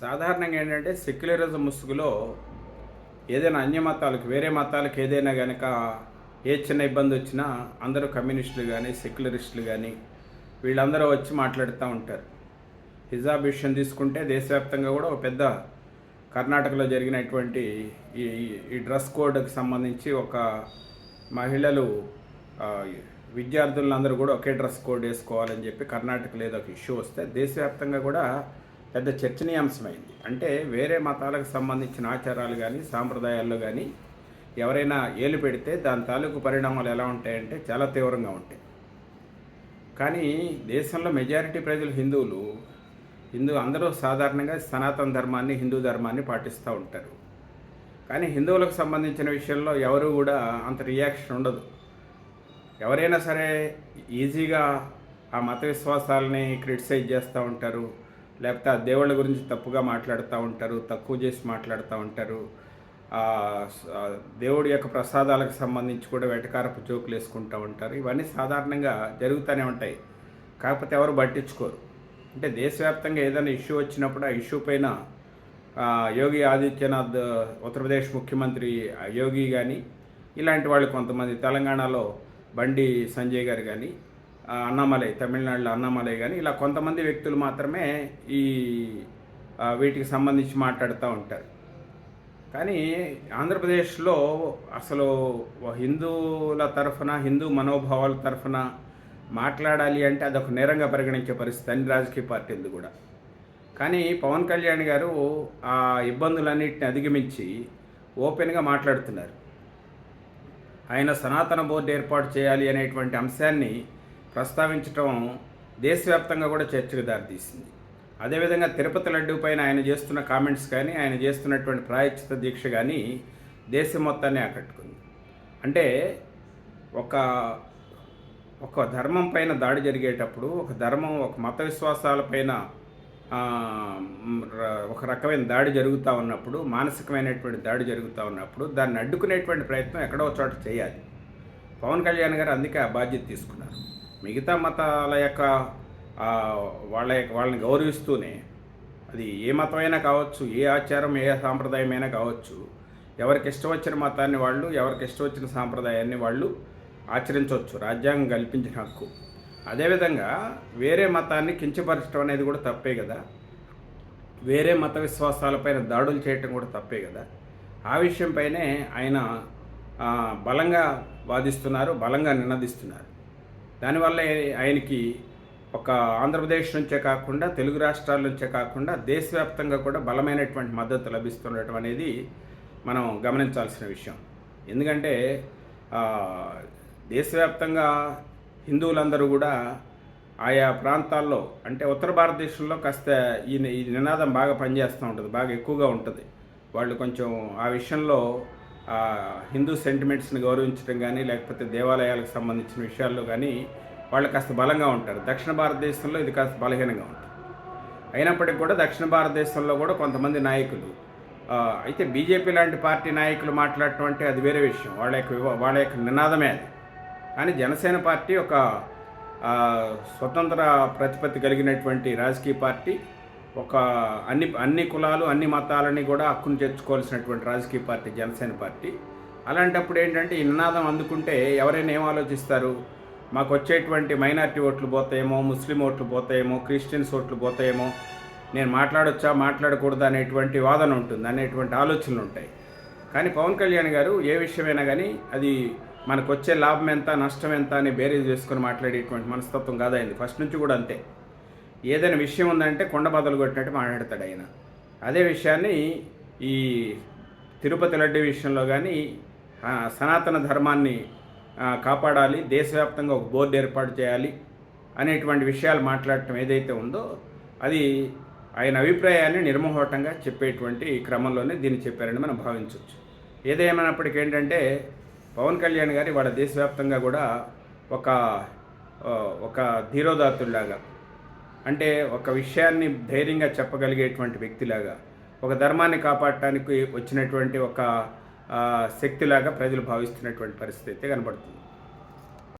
సాధారణంగా ఏంటంటే సెక్యులరిజం ముసుగులో ఏదైనా అన్య మతాలకు వేరే మతాలకు ఏదైనా కనుక ఏ చిన్న ఇబ్బంది వచ్చినా అందరూ కమ్యూనిస్టులు కానీ సెక్యులరిస్టులు కానీ వీళ్ళందరూ వచ్చి మాట్లాడుతూ ఉంటారు. హిజాబ్ విషయం తీసుకుంటే దేశవ్యాప్తంగా కూడా ఒక పెద్ద కర్ణాటకలో జరిగినటువంటి ఈ ఈ డ్రెస్ కోడ్కి సంబంధించి ఒక మహిళలు విద్యార్థులందరూ కూడా ఒకే డ్రెస్ కోడ్ వేసుకోవాలని చెప్పి కర్ణాటకలో ఏదో ఒక ఇష్యూ వస్తే దేశవ్యాప్తంగా కూడా పెద్ద చర్చనీయాంశమైంది. అంటే వేరే మతాలకు సంబంధించిన ఆచారాలు కానీ సాంప్రదాయాల్లో కానీ ఎవరైనా ఏలు పెడితే దాని తాలూకు పరిణామాలు ఎలా ఉంటాయంటే చాలా తీవ్రంగా ఉంటాయి. కానీ దేశంలో మెజారిటీ ప్రజలు హిందువులు. హిందూ అందరూ సాధారణంగా సనాతన ధర్మాన్ని హిందూ ధర్మాన్ని పాటిస్తూ ఉంటారు. కానీ హిందువులకు సంబంధించిన విషయంలో ఎవరు కూడా అంత రియాక్షన్ ఉండదు. ఎవరైనా సరే ఈజీగా ఆ మత విశ్వాసాలని క్రిటిసైజ్ చేస్తూ ఉంటారు. లేకపోతే ఆ దేవుళ్ళ గురించి తప్పుగా మాట్లాడుతూ ఉంటారు తక్కువ చేసి మాట్లాడుతూ ఉంటారు. దేవుడి యొక్క ప్రసాదాలకు సంబంధించి కూడా వెటకారపు జోకులు వేసుకుంటూ ఉంటారు. ఇవన్నీ సాధారణంగా జరుగుతూనే ఉంటాయి. కాకపోతే ఎవరు పట్టించుకోరు. అంటే దేశవ్యాప్తంగా ఏదైనా ఇష్యూ వచ్చినప్పుడు ఆ ఇష్యూ పైన యోగి ఆదిత్యనాథ్ ఉత్తరప్రదేశ్ ముఖ్యమంత్రి యోగి కానీ ఇలాంటి వాళ్ళు కొంతమంది తెలంగాణలో బండి సంజయ్ గారు కానీ అన్నామలై తమిళనాడులో అన్నామలై కానీ ఇలా కొంతమంది వ్యక్తులు మాత్రమే ఈ వీటికి సంబంధించి మాట్లాడుతూ ఉంటారు. కానీ ఆంధ్రప్రదేశ్లో అసలు హిందువుల తరఫున హిందూ మనోభావాల తరఫున మాట్లాడాలి అంటే అదొక నేరంగా పరిగణించే పరిస్థితి అన్ని రాజకీయ పార్టీలు కూడా. కానీ పవన్ కళ్యాణ్ గారు ఆ ఇబ్బందులన్నింటిని అధిగమించి ఓపెన్గా మాట్లాడుతున్నారు. ఆయన సనాతన బోర్డు ఏర్పాటు చేయాలి అనేటువంటి అంశాన్ని ప్రస్తావించటం దేశవ్యాప్తంగా కూడా చర్చకు దారితీసింది. అదేవిధంగా తిరుపతి లడ్డు పైన ఆయన చేస్తున్న కామెంట్స్ కానీ ఆయన చేస్తున్నటువంటి ప్రాయశ్చిత దీక్ష కానీ దేశం మొత్తాన్ని ఆకట్టుకుంది. అంటే ఒక ఒక ధర్మం పైన దాడి జరిగేటప్పుడు ఒక ధర్మం ఒక మత విశ్వాసాల పైన ఒక రకమైన దాడి జరుగుతూ ఉన్నప్పుడు మానసికమైనటువంటి దాడి జరుగుతూ ఉన్నప్పుడు దాన్ని అడ్డుకునేటువంటి ప్రయత్నం ఎక్కడో చోట చేయాలి. పవన్ కళ్యాణ్ గారు అందుకే ఆ బాధ్యత తీసుకున్నారు. మిగతా మతాల యొక్క వాళ్ళ యొక్క వాళ్ళని గౌరవిస్తూనే అది ఏ మతమైనా కావచ్చు ఏ ఆచారం ఏ సాంప్రదాయమైనా కావచ్చు ఎవరికి ఇష్టం వచ్చిన మతాన్ని వాళ్ళు ఎవరికి ఇష్టం వచ్చిన సాంప్రదాయాన్ని వాళ్ళు ఆచరించవచ్చు రాజ్యాంగం కల్పించిన హక్కు. అదేవిధంగా వేరే మతాన్ని కించపరచడం అనేది కూడా తప్పే కదా. వేరే మత విశ్వాసాలపైన దాడులు చేయటం కూడా తప్పే కదా. ఆ విషయంపైనే ఆయన బలంగా వాదిస్తున్నారు బలంగా నినదిస్తున్నారు. దానివల్ల ఆయనకి ఒక ఆంధ్రప్రదేశ్ నుంచే కాకుండా తెలుగు రాష్ట్రాల నుంచే కాకుండా దేశవ్యాప్తంగా కూడా బలమైనటువంటి మద్దతు లభిస్తుండటం అనేది మనం గమనించాల్సిన విషయం. ఎందుకంటే దేశవ్యాప్తంగా హిందువులందరూ కూడా ఆయా ప్రాంతాల్లో అంటే ఉత్తర భారతదేశంలో కాస్త ఈ ఈ నినాదం బాగా పనిచేస్తూ ఉంటుంది బాగా ఎక్కువగా ఉంటుంది. వాళ్ళు కొంచెం ఆ విషయంలో హిందూ సెంటిమెంట్స్ని గౌరవించడం కానీ లేకపోతే దేవాలయాలకు సంబంధించిన విషయాల్లో కానీ వాళ్ళు కాస్త బలంగా ఉంటారు. దక్షిణ భారతదేశంలో ఇది కాస్త బలహీనంగా ఉంటుంది. అయినప్పటికీ కూడా దక్షిణ భారతదేశంలో కూడా కొంతమంది నాయకులు అయితే బీజేపీ లాంటి పార్టీ నాయకులు మాట్లాడటం అంటే అది వేరే విషయం. వాళ్ళ యొక్క వాళ్ళ యొక్క నినాదమే అది. కానీ జనసేన పార్టీ ఒక స్వతంత్ర ప్రతిపత్తి కలిగినటువంటి రాజకీయ పార్టీ ఒక అన్ని అన్ని కులాలు అన్ని మతాలని కూడా హక్కును చేర్చుకోవాల్సినటువంటి రాజకీయ పార్టీ జనసేన పార్టీ. అలాంటప్పుడు ఏంటంటే ఈ నినాదం అందుకుంటే ఎవరైనా ఏం ఆలోచిస్తారు? మాకు వచ్చేటువంటి మైనారిటీ ఓట్లు పోతాయేమో ముస్లిం ఓట్లు పోతాయేమో క్రిస్టియన్స్ ఓట్లు పోతాయేమో నేను మాట్లాడొచ్చా మాట్లాడకూడదా అనేటువంటి వాదన ఉంటుంది అనేటువంటి ఆలోచనలు ఉంటాయి. కానీ పవన్ కళ్యాణ్ గారు ఏ విషయమైనా కానీ అది మనకు వచ్చే లాభం ఎంత నష్టం ఎంత అని బేరీజ్ చేసుకొని మాట్లాడేటువంటి మనస్తత్వం కాదైంది. ఫస్ట్ నుంచి కూడా అంతే. ఏదైనా విషయం ఉందంటే కొండ బదులు కొట్టినట్టు మాట్లాడతాడు ఆయన. అదే విషయాన్ని ఈ తిరుపతి లడ్డు విషయంలో కానీ సనాతన ధర్మాన్ని కాపాడాలి దేశవ్యాప్తంగా ఒక బోర్డు ఏర్పాటు చేయాలి అనేటువంటి విషయాలు మాట్లాడటం ఏదైతే ఉందో అది ఆయన అభిప్రాయాన్ని నిర్మోహటంగా చెప్పేటువంటి క్రమంలోనే దీన్ని చెప్పారని మనం భావించవచ్చు ఏదేమైనప్పటికీ ఏంటంటే పవన్ కళ్యాణ్ గారి వాళ్ళ దేశవ్యాప్తంగా కూడా ఒక ఒక ధీరోదాతుల్లాగా అంటే ఒక విషయాన్ని ధైర్యంగా చెప్పగలిగేటువంటి వ్యక్తిలాగా ఒక ధర్మాన్ని కాపాడటానికి వచ్చినటువంటి ఒక శక్తిలాగా ప్రజలు భావిస్తున్నటువంటి పరిస్థితి అయితే కనబడుతుంది.